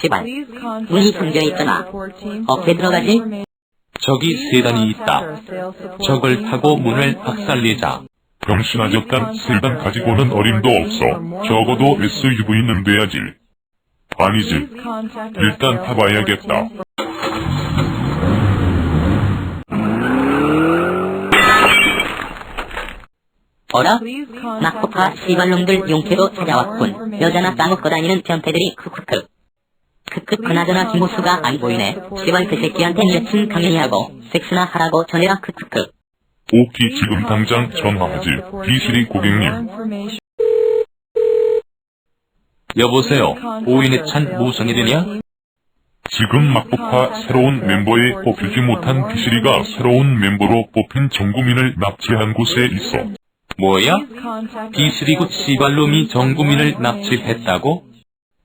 시발. 문이 잠겨있잖아. 어떻게 들어가지? 저기 세단이 있다. 저걸 타고 문을 박살내자. 병신아적단 세단 가지고는 어림도 없어. 적어도 SUV는 돼야지. 아니지. 일단 타봐야겠다. 어라? 낙폭파 시발놈들 용태로 찾아왔군. 여자나 싸먹고 다니는 변태들이 크크크. 그나저나 김호수가 안 보이네. 시발 그 새끼한테 여친 당연히 하고 섹스나 하라고 전해라 크크크. 오키 지금 당장 전화하지. 비실이 고객님. 여보세요. 오인의 찬 무슨 일이냐? 지금 막폭파 새로운 멤버에 뽑히지 못한 비실이가 새로운 멤버로 뽑힌 전국민을 납치한 곳에 있어. 뭐야? 비스리고 씨발놈이 정구민을 납치했다고?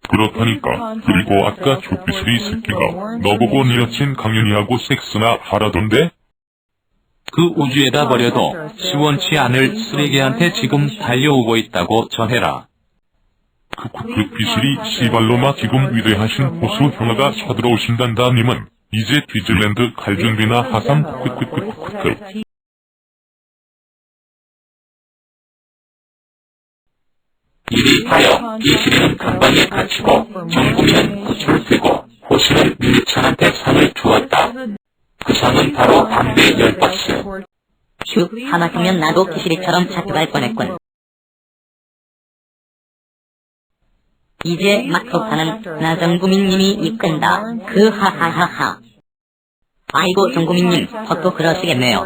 그렇다니까. 그리고 아까 조비실이 새끼가 너보고 네 여친 강연이하고 섹스나 하라던데? 그 우주에다 버려도 시원치 않을 쓰레기한테 지금 달려오고 있다고 전해라. 그, 그, 그 비실이 씨발로마 지금 위대하신 호수 형아가 쳐들어오신단다 님은 이제 디즈랜드 갈 준비나 하삼 크크크크크크 이리 하여 비스리는 금방에 갇히고 정구민은 구슬을 들고 호수는 밀찬한테 상을 주었다. 그 상은 바로 담배 열 박스. 휴 하마터면 나도 기시리처럼 잡혀갈 뻔했군. 이제 막폭파는 나정구민님이 이끈다. 그 하하하하. 아이고 정구민님 헛도 그러시겠네요.